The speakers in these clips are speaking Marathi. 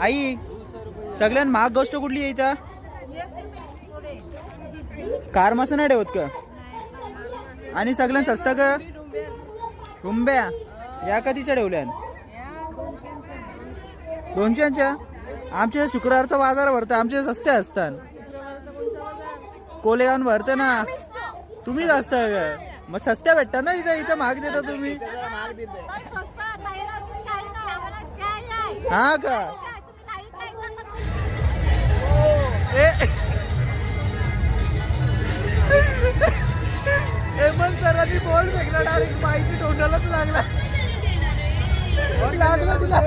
आई सगळ्यात महाग गोष्ट कुठली आहे इथं? कार मसा नाही ठेवत का? आणि सगळ्यात स्वस्त का? रुंब्या. या कधीच्या ठेवल्या दोनशेच्या? आमच्या शुक्रवारचा बाजार भरतो आमचे सस्ते असतात. कोलेगाव भरतं ना. तुम्हीच असता? मग सस्त्या भेटता ना इथं इथं महाग देता तुम्ही. हा का? हेमंत सरांनी बॉल फेकला डायरेक्ट बाईची तोंडालाच लागला. लागला तुला.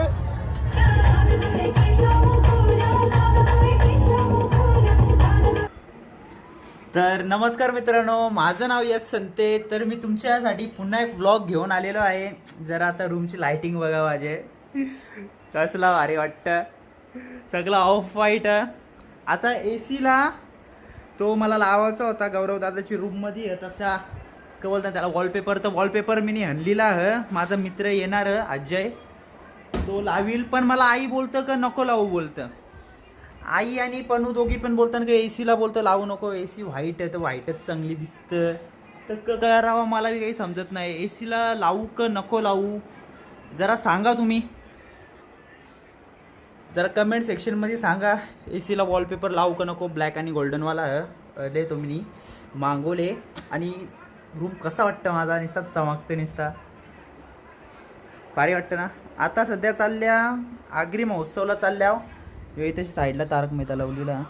तर नमस्कार मित्रांनो माझं नाव यश संते. तर मी तुमच्यासाठी पुन्हा एक व्लॉग घेऊन आलेलो आहे. जरा आता रूमची लाइटिंग बघा माझे कसला भारी वाटतं. सगळं ऑफ व्हाईट आता ए सीला तो मला लावायचा होता. गौरव दादाची रूममध्ये आहे तसा. का बोलता त्याला वॉलपेपर तर वॉलपेपर मी नाही हणलेला ह माझा मित्र येणार अजय. तो लावील पण मला आई बोलतं का नको लावू बोलतं. आई आणि पनू दोघी पण बोलतात का ए सीला बोलतं लावू नको. ए सी व्हाईट आहे तर व्हाईटच चांगली दिसतं. तर क- करावं मला काही समजत नाही. ए सीला लावू का नको लावू? जरा सांगा तुम्ही. जरा कमेंट सेक्शनमध्ये सांगा ए सीला वॉलपेपर लावू का नको? ब्लॅक आणि गोल्डनवाला ले तुम्ही मागवले आणि रूम कसा वाटतं माझा? निस्ता चमकतं निसता. भारी वाटतं ना? आता सध्या चालल्या आगरी महोत्सवला चालल्या. यो इथे साईडला तारक मेहता लावलेला.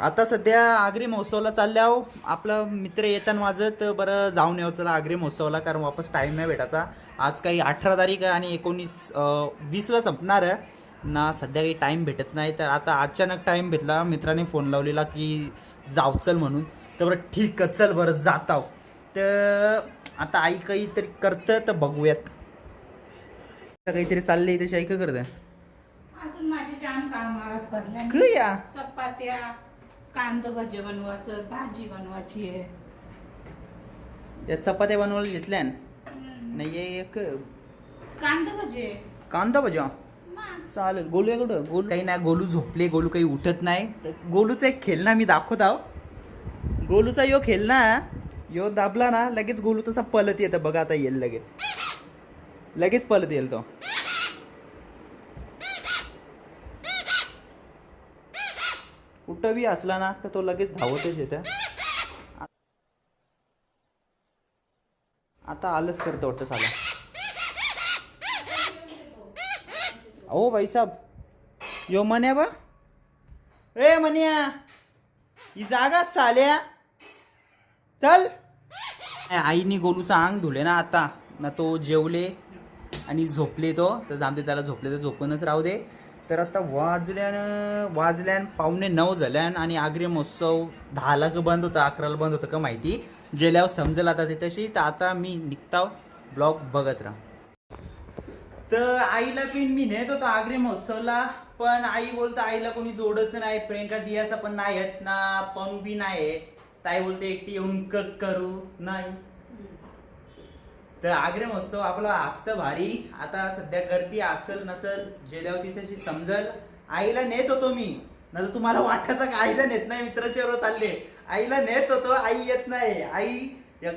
आता सध्या आगरी महोत्सवला चालल्या. आपलं मित्र येताना माझं तर बरं जाऊन यावं. चला आगरी महोत्सवला कारण वापस टाईम नाही भेटायचा. आज काही अठरा तारीख आणि एकोणीस वीसला संपणार. आहे ना सध्या काही टाईम भेटत नाही. तर आता अचानक टाईम भेटला मित्राने फोन लावलेला की जाऊ चल म्हणून. तर बरं ठीक चल बरं जाताव तर आता आई काहीतरी करतं तर बघूयात. आता काहीतरी चाललंय त्याची आई काय करते अजून माझे जाम काम भरल्या काय. या चपात्या कांद भजे बनवायचं भाजी बनवायची आहे. या चपात्या बनवायला घेतल्या हम्म. नाही एक कांद भजे. कांदा भजा चालेल. गोलू आहे कुठं? गोलू काही नाही गोलू झोपले गोलू काही उठत नाही. तर गोलूचा एक खेळणा मी दाखवत आहो. गोलूचा यो खेळणा यो दाबला ना लगेच गोलू तसा पलत येतं. बघा आता येईल लगेच. लगेच पलत येईल तो. कुठं बी असला ना तर तो लगेच धावतच येतं. आता आलंच करतं वाटतं साला. अहो भाईसाहेब यो मन्या बा. ए मन्या. ही जागा साल्या. चल. आईने गोलूचा अंग धुले ना आता. ना तो जेवले आणि झोपले तो. तर जामते त्याला झोपले तर झोपूनच राहू दे. तर आता वाजल्यानं वाजल्यान पावणे नऊ झाल्यान आणि आग्रे महोत्सव दहाला का बंद होतं अकराला बंद होतं का माहिती? जेल्यावर समजेल आता ते तशी. तर आता मी निघताव ब्लॉग बघत राहा. तर आईला पण मी नेत होतो आग्रे महोत्सवला पण आई बोलतं आईला कोणी जोडच नाही प्रियंका दियासा पण नाही आहेत ना पणू बी नाही ताई बोलते एकटी येऊन क करू. नाही. तर आग्रे महोत्सव आपला असतं भारी. आता सध्या गर्दी असल नसल जेल्यावर तिथेशी समजल. आईला नेत होतो मी. ना तुम्हाला वाटायचं का आईला नेत नाही मित्राच्या बरोबर चालले. आईला नेत होतो आई येत नाही. आई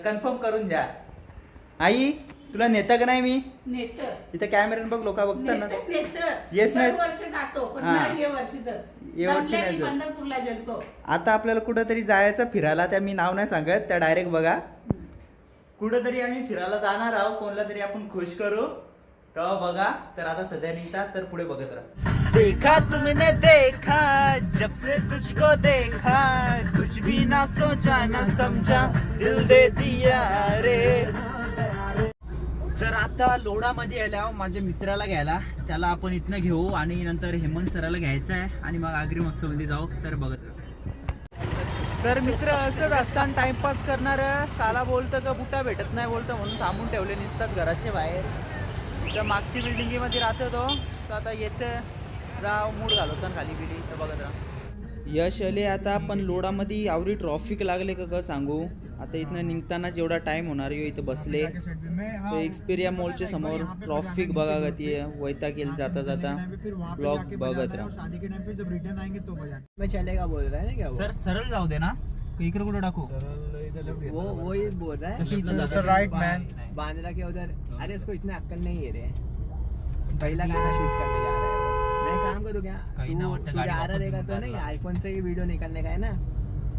कन्फर्म करून द्या आई तुला नेता का नाही मी? नेत. इथं कॅमेऱ्याने बघ लोक बघतात ना. नेत नेत. Yes, नाही. वर्ष जातो पण हा. नाही हे वर्षी जात हे वर्षी नाही जात. पंढरपूरला जेलतो आता आपल्याला कुठंतरी जायचं फिरायला त्या मी नाव नाही सांगत त्या डायरेक्ट बघा. कुठंतरी आम्ही फिरायला जाणार आहोत कोणाला तरी आपण खुश करू. तेव्हा बघा तर आता सध्या निघतात तर पुढे बघत राहा. देखा तुमने देखा जब से तुझको देखा कुछ भी ना सोचा ना समझा दिल दे दिया रे. तर आता लोडामध्ये आल्या माझ्या मित्राला घ्यायला. त्याला आपण इथनं घेऊ आणि नंतर हेमंत सराला घ्यायचं आहे आणि मग आगरी महोत्सवमध्ये जाऊ. तर बघत तर मित्र असंच असताना टाइमपास करणार साला बोलतं का बुटा भेटत नाही बोलतं म्हणून थांबून ठेवले निसतात घराच्या बाहेर. तर मागची बिल्डिंगमध्ये राहतो तो. तर आता येतं जा मूड घालवतो ना खाली बिडी तर बघत राहा. यश आले आता पण लोडामध्ये आवरी ट्रॉफिक लागले का ग सांगू? आता इथनं निघताना जेवढा टाइम होणार यो इथं बसले. तो एक्सपेरिया मॉलच्या समोर ट्रॉफिक बघा गती वैता केल जाता जाता ब्लॉग बघत राहा. शादी के टाइम पे जब रिटर्न आएंगे तो बजाना में चलेगा बोल रहा है ना क्या वो? सर सरळ जाऊ दे ना. इकडे कुठं टाकू? वो वो ही बोल रहा है. बांद्रा के उधर? अरे उसको इतना अक्कल नहीं है रे. पहला गाना शूट करने जा रहा है वो। मैं काम करूँ क्या? काही ना तू जा रहा रहेगा तो निघायला. नहीं आईफोन से ही वीडियो निकालने का है ना?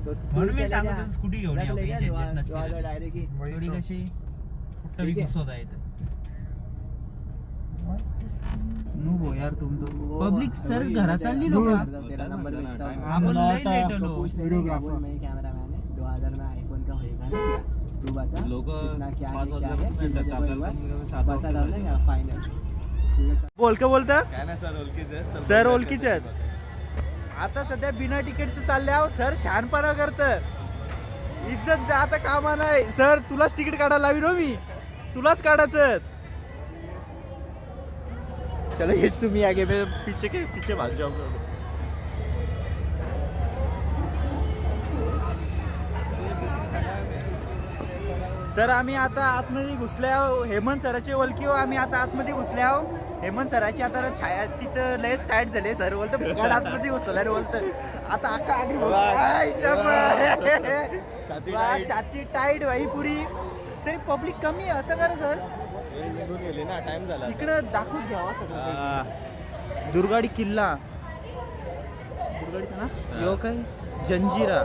म्हणून मी सांगत. होतो, स्कूटी घेऊन या, थोडी कशी? कुठं ठीक आहे. घुसवता येतं नो भो यार तुम तो वो- पब्लिक सर घरा चालली लोक. आपण आलो. लेना बोल मैं कैमरा मैन है दो हजार में आईफोन का होएगा ना? क्या? तू बता. लोकं कितना क्या है क्या वाजल्यापासून बोल, बता डाल फाइनल का बोलता? काय नाही सर ओळखीचे आहेत. सर ओळखीचे आहेत. आता सध्या बिना तिकीटचं चालले आहो सर शहाणपणा करत. इज्जत जाता कामा नाही. सर तुलाच तिकीट काढायला लावी हो मी. तुलाच काढायचं. चलो हेच तुम्ही आगे मैं पीछे के पीछे भाग जाऊ. तर आम्ही आता आतमध्ये घुसल्या आहो. हेमंत सराचे वलकी आम्ही आता आतमध्ये घुसले आहो. हेमंत सराची आता छाया तिथं लयच टाईट झाले सर बोलतं आतमध्ये घुसला बोलतं आता आधी. छाती टाईट भाई पुरी. तरी पब्लिक कमी आहे असं करा सर. निघून गेली ना टाइम झाला इकडं दाखवून घ्यावा सगळं दुर्गाडी किल्ला. दुर्गाडीचा ना? यो काय? जंजिरा.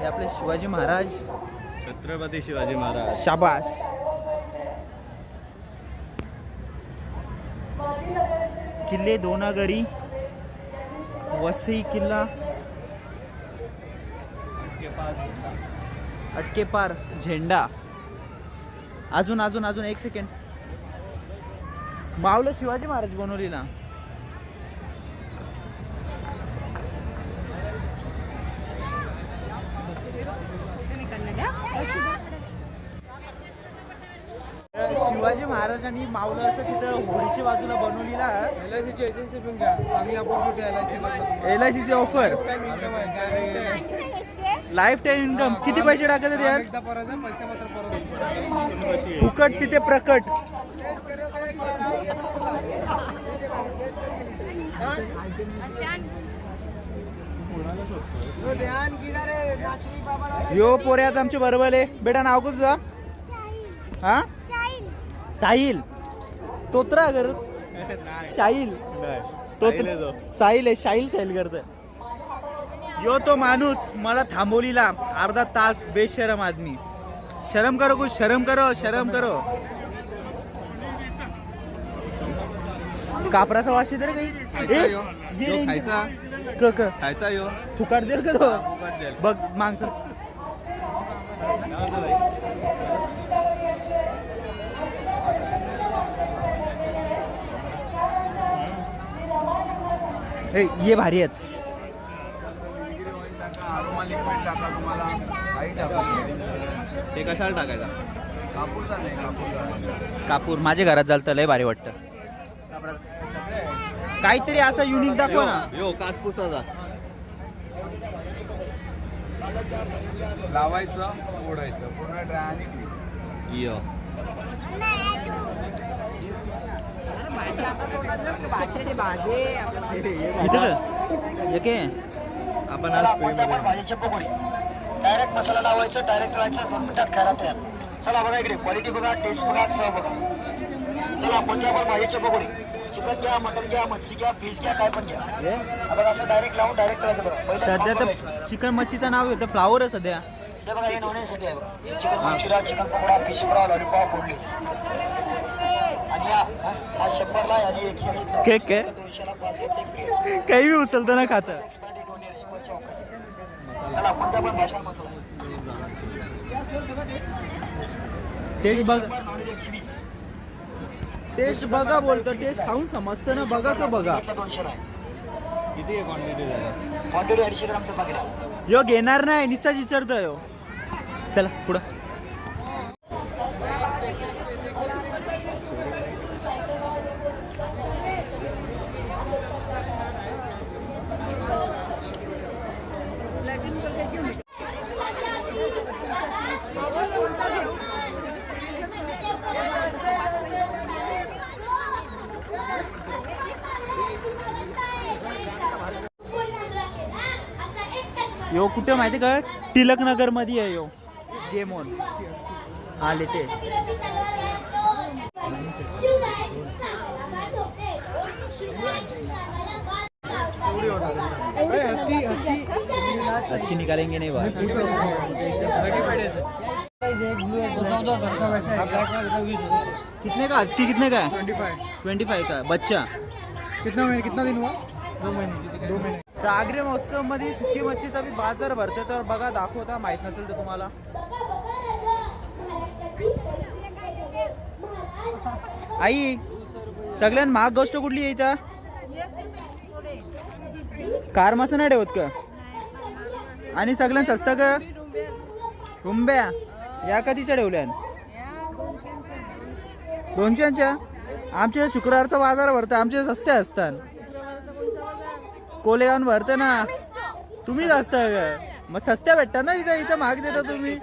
हे आपले शिवाजी महाराज. छत्रपती शिवाजी महाराज. शाबास. किल्ले दोनागरी वसई किल्ला अटके पार झेंडा. अजून अजून अजून एक सेकंड मावलं शिवाजी महाराज बनवली ना महाराजांनी मावलं असं तिथं होडीच्या बाजूला बनवलेला एल आय सीची ऑफर लाईफ टाईम इन्कम किती पैसे टाकत यार? फुकट तिथे प्रकट. यो पोऱ्यात आमचे बरोबर आहे. बेटा नाव का तुझा हा? साहिल. तोत्रा कर. साहिल. आहे. साहिल आहे. शाहील शाहील करत यो तो माणूस मला थांबवलीला अर्धा तास बेशरम आदमी. शरम करो कुछ शरम करो शरम करो. कापराचा वास येते रे काही. यो. फुकाट देल का तो. बघ माणसं. ए, ये भारी आहेत. ते कशाला टाकायचा? कापूर. माझ्या घरात झालं लय भारी वाटतं. काहीतरी असं युनिक दाखव ना. यो, यो काच पुसाचा लावायचं ओढायचं पूर्ण ड्राय आणि यो. इथं आपण भाजीची पकोडी डायरेक्ट मसाला लावायचं डायरेक्ट राहायचं दोन मिनिटात खायला तयार. चला बघा इकडे. क्वालिटी बघा टेस्ट बघा चव बघा. चला आपण घ्या पण भाजीची पकोडी चिकन घ्या मटन घ्या मच्छी घ्या फिश घ्या काय पण घ्या. हा बघा असं डायरेक्ट लावून डायरेक्ट करायचं बघा. सध्या तर. चिकन मच्छीचं नाव येतं फ्लावर आहे सध्या. हे बघा हे नॉनव्हेजसाठी आहे बघा. Chicken manchurian chicken pakoda fish fry lollipop boneless आणि शंभरला आहे आणि एकशे वीसला. केक काय दोनशेला पाच घेतले फ्री आहे. काही बी उचलतं ना खातं. एक्सपायरी एक वर्ष. चला पण मसाला. टेस्ट बघ. एकशे वीस. टेस्ट बघा बोलतो टेस्ट खाऊन समजतं ना बघा का बघा. घेतलं दोनशेला. आहे किती आहे क्वांटिटी झाली? क्वांटिटी अडीचशे ग्रामचं पाकिट यो घेणार नाही निस्ताच विचारतोय यो. चला पुढं. यो कुठे माहिती का? टिलक नगरमध्ये आहे यो. गेम ऑन आले ते हस्की निकालेंगे नहीं बाहर कितने का? हस्की कितने का? है ट्वेंटी फाइव का? है बच्चा. कितना महीने कितना दिन हुआ? दो महीने. दो महीने. तर आग्रे महोत्सवमध्ये सुकी मच्छीचा बी बाजार भरते तर बघा दाखवता माहीत नसेल तर तुम्हाला. आई सगळ्यात महाग गोष्ट कुठली आहे इथं? कार मसा नाही ठेवत का? आणि सगळ्यात स्वस्त का? रुंब्या. या कधीच्या ठेवल्या दोनशेच्या आमच्या शुक्रवारचा बाजार भरतं आमचे सस्ते असतात. कोलेगाव भरतं ना तुम्हीच असता मग सस्त्या भेटता ना इथं इथं महाग देता तुम्ही.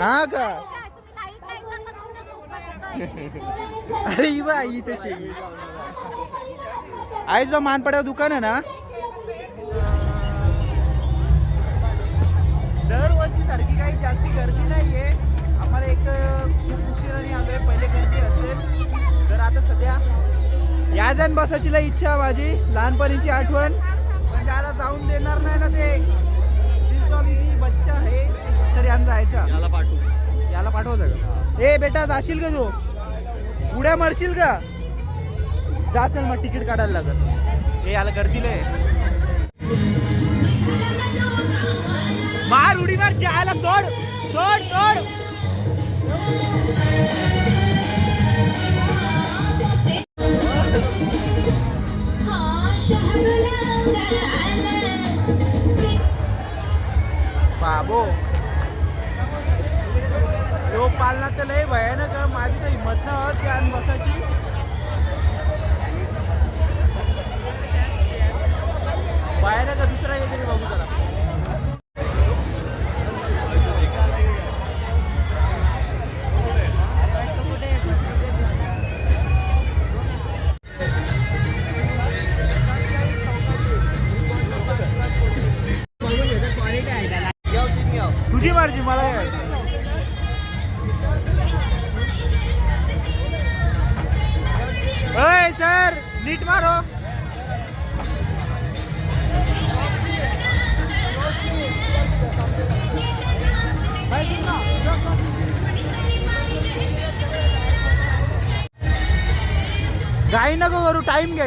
हा का? अरे बा तशी. आई जो मानपड्यावर दुकान आहे ना जण बसायची लई इच्छा माझी. लहानपणीची आठवण. पण ज्याला जाऊन देणार नाही ना ते बच्चा आहे. सर यांना जायचा. याला पाठवू. याला पाठवतं का? ए बेटा जाशील का तू? उड्या मारशील का? जा चल मग तिकीट काढायला लागत ए याला गर्दीला मार उडी मार जायला तोड तोड. हो. तोड बाबो तर लय भयानक माझी तर हिंमत ना होत बसायची.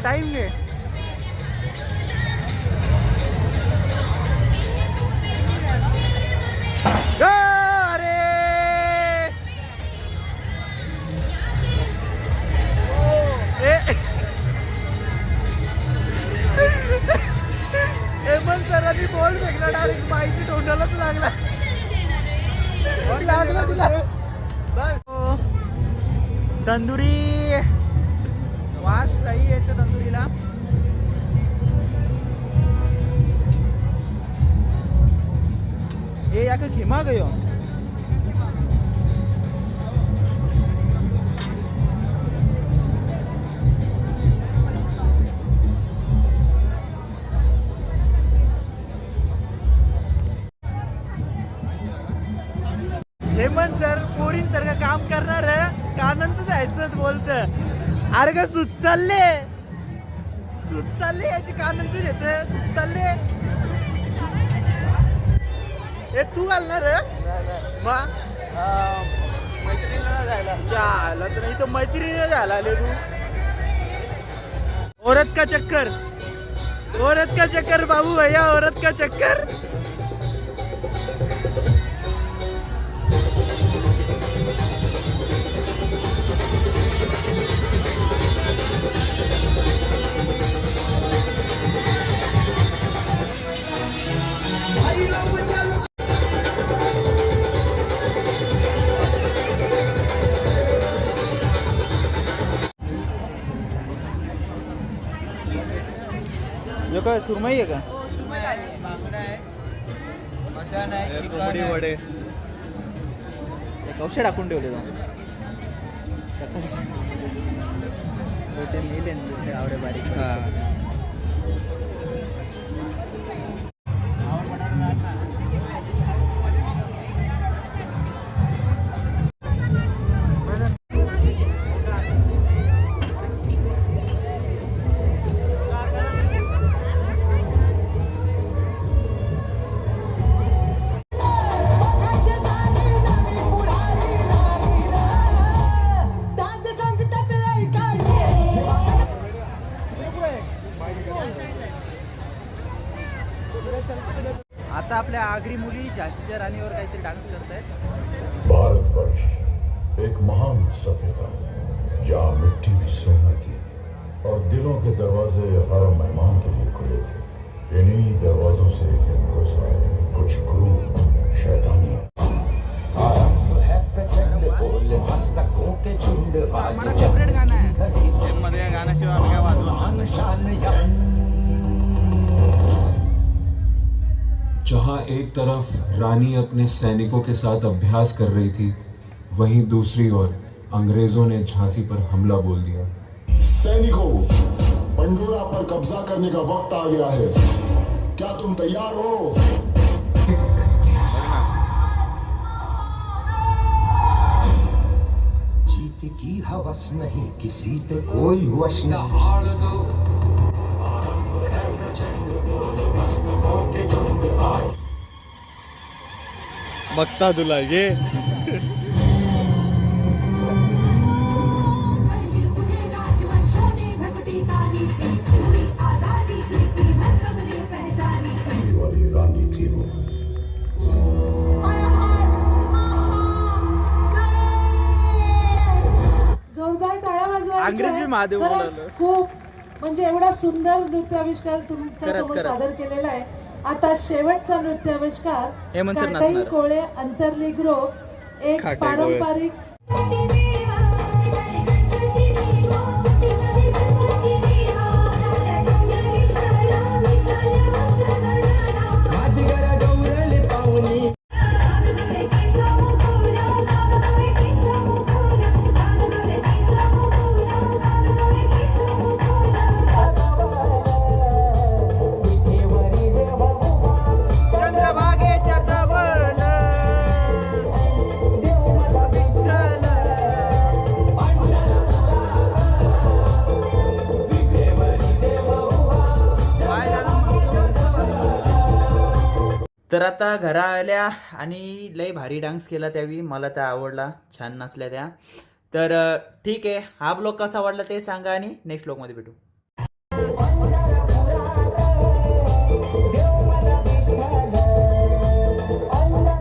टाइम घे ए याका घिमा गयो हेमंत सर पोरींसारखं काम करणार कानांच जायचं बोलत अरे का सुत चालले सुत चालले याची कानांच येत सुत चालले हे तू घालणार मग झाला तर नाही तर मैत्रिणी झाला आले तू. औरत का चक्कर? औरत का चक्कर बाबू भैया औरत का चक्कर? यो काय सुरमई आहे. का कोंबडी वडे. एक औषध टाकून ठेवले जाऊन. सकाळी हो, ते दुसरे आवडे बारीक. हा. आगरी मुली, झाशीच्या राणीवर काहीतरी डान्स करतायत. भारतवर्ष एक महान सभ्यता जहाँ मिट्टी भी सोना थी और दिलों के दरवाजे हर मेहमान के लिए खुले थे। इन्हीं दरवाजों से घुस आए कुछ क्रूर एक तरफ़ रानी अपने सैनिकों के साथ अभ्यास कर रही थी वहीं दूसरी ओर अंग्रेज़ों ने झांसी पर हमला बोल दिया। सैनिकों पंडोरा पर कब्जा करने का वक्त आ गया है। क्या तुम तैयार हो? जीत की हवस नहीं किसी पे कोई वश नहीं बघता तुला ये ये वाली टाळ्या वाजवायच्या अंग्रेजी महादेव. खूप म्हणजे एवढा सुंदर नृत्याविष्कार तुमच्यासमोर. सादर केलेला आहे आता शेवटचा नृत्याविष्कार. कोळे अंतरली ग्रोप एक. पारंपरिक तर आता घरा आल्या आणि लय भारी डान्स केला त्यावेळी. मला त्या आवडला. छान नाचल्या त्या. तर ठीक आहे. हा ब्लॉग कसा वाटला ते सांगा आणि नेक्स्ट ब्लॉगमध्ये भेटू.